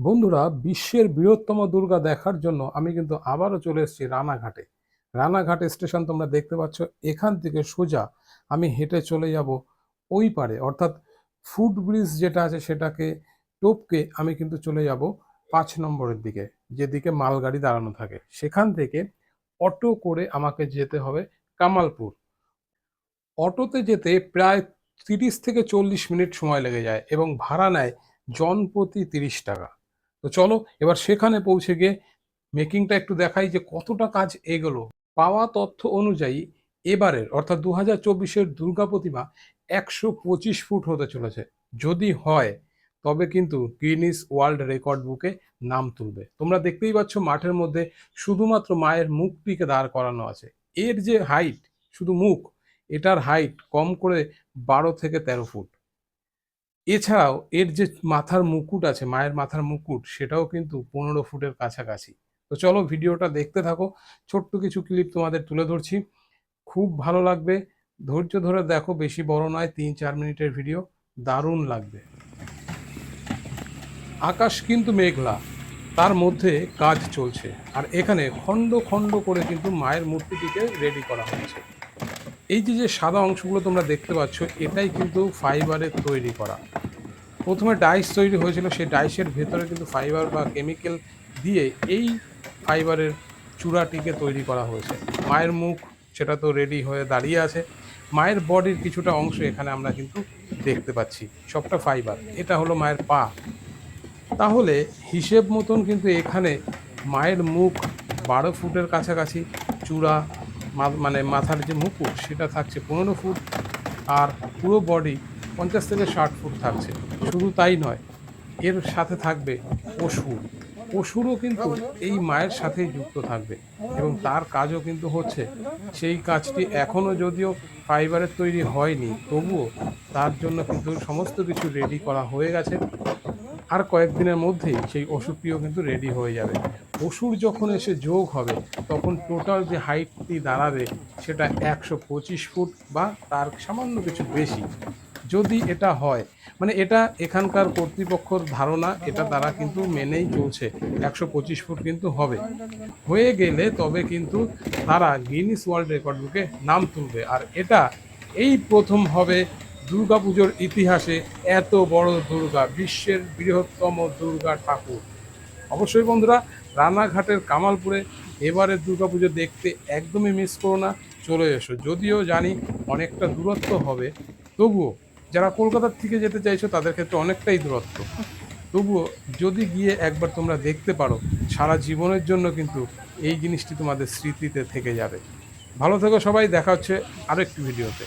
বন্ধুরা, বিশ্বের বৃহত্তম দুর্গা দেখার জন্য আমি কিন্তু আবারও চলে এসেছি রানাঘাটে। রানাঘাট স্টেশন তোমরা দেখতে পাচ্ছ, এখান থেকে সোজা আমি হেঁটে চলে যাব ওই পারে। অর্থাৎ ফুট ব্রিজ যেটা আছে সেটাকে টপকে আমি কিন্তু চলে যাব পাঁচ নম্বরের দিকে, যেদিকে মালগাড়ি দাঁড়ানো থাকে। সেখান থেকে অটো করে আমাকে যেতে হবে কামালপুর। অটোতে যেতে প্রায় তিরিশ থেকে চল্লিশ মিনিট সময় লেগে যায় এবং ভাড়া নেয় জনপ্রতি তিরিশ টাকা। তো চলো এবার সেখানে পৌঁছে গিয়ে মেকিংটা একটু দেখাই যে কতটা কাজ এগোলো। পাওয়া তথ্য অনুযায়ী এবারের, অর্থাৎ দু হাজার চব্বিশের দুর্গা প্রতিমা একশো পঁচিশ ফুট হতে চলেছে। যদি হয়, তবে কিন্তু গিনিস ওয়ার্ল্ড রেকর্ড বুকে নাম তুলবে। তোমরা দেখতেই পাচ্ছ মাঠের মধ্যে শুধুমাত্র মায়ের মুখটিকে দাঁড় করানো আছে। এর যে হাইট শুধু মুখ, এটার হাইট কম করে বারো থেকে তেরো ফুট। এছাড়াও এর যে মাথার মুকুট আছে, মায়ের মাথার মুকুট, সেটাও কিন্তু পনেরো ফুটের কাছাকাছি। তো চলো ভিডিওটা দেখতে থাকো। ছোট্ট কিছু ক্লিপ তোমাদের তুলে ধরছি। খুব ভালো লাগবে। ধৈর্য ধরে দেখো, বেশি বড় নয়, তিন চার মিনিটের ভিডিও দারুণ লাগবে। আকাশ কিন্তু মেঘলা। তার মধ্যে কাজ চলছে। আর এখানে খণ্ড খণ্ড করে কিন্তু মায়ের মূর্তিটিকে রেডি করা হয়েছে এই যে যে সাদা অংশগুলো তোমরা দেখতে পাচ্ছ, এটাই কিন্তু ফাইবারের তৈরি করা। প্রথমে ডাইস তৈরি হয়েছিল, সেই ডাইসের ভেতরে কিন্তু ফাইবার বা কেমিক্যাল দিয়ে এই ফাইবারের চূড়াটিকে তৈরি করা হয়েছে। মায়ের মুখ সেটা তো রেডি হয়ে দাঁড়িয়ে আছে। মায়ের বডির কিছুটা অংশ এখানে আমরা কিন্তু দেখতে পাচ্ছি, সবটা ফাইবার। এটা হলো মায়ের পা। তাহলে হিসেব মতন কিন্তু এখানে মায়ের মুখ বারো ফুটের কাছাকাছি, চূড়া মানে মাথার যে মুকুট, সেটা থাকছে পনেরো ফুট। আর পুরো বডি পঞ্চাশ থেকে ষাট ফুট থাকছে। শুধু তাই নয়, এর সাথে থাকবে পশু। পশুরও কিন্তু এই মায়ের সাথেই যুক্ত থাকবে এবং তার কাজও কিন্তু হচ্ছে। সেই কাজটি এখনও যদিও ফাইবারের তৈরি হয়নি, তবুও তার জন্য কিন্তু সমস্ত কিছু রেডি করা হয়ে গেছে। আর কয়েকদিনের মধ্যেই সেই ওষুধটিও কিন্তু রেডি হয়ে যাবে। অসুর যখন এসে যোগ হবে, তখন টোটাল যে হাইটটি দাঁড়াবে, সেটা একশো পঁচিশ ফুট বা তার সামান্য কিছু বেশি। যদি এটা হয় মানে এটা এখানকার কর্তৃপক্ষর ধারণা, এটা তারা কিন্তু মেনেই চলছে। একশো পঁচিশ ফুট কিন্তু হবে। হয়ে গেলে তবে কিন্তু তারা গিনিস ওয়ার্ল্ড রেকর্ড বুকে নাম তুলবে। আর এটা এই প্রথম হবে দুর্গাপুজোর ইতিহাসে এত বড় দুর্গা, বিশ্বের বৃহত্তম দুর্গা ঠাকুর। অবশ্যই বন্ধুরা, রানাঘাটের কামালপুরে এবারের দুর্গাপুজো দেখতে একদমই মিস করো না, চলে এসো। যদিও জানি অনেকটা দূরত্ব হবে, তবুও যারা কলকাতার থেকে যেতে চাইছো, তাদের ক্ষেত্রে অনেকটাই দূরত্ব। তবুও যদি গিয়ে একবার তোমরা দেখতে পারো, সারা জীবনের জন্য কিন্তু এই জিনিসটি তোমাদের স্মৃতিতে থেকে যাবে। ভালো থেকো সবাই, দেখা হচ্ছে আরেকটি ভিডিওতে।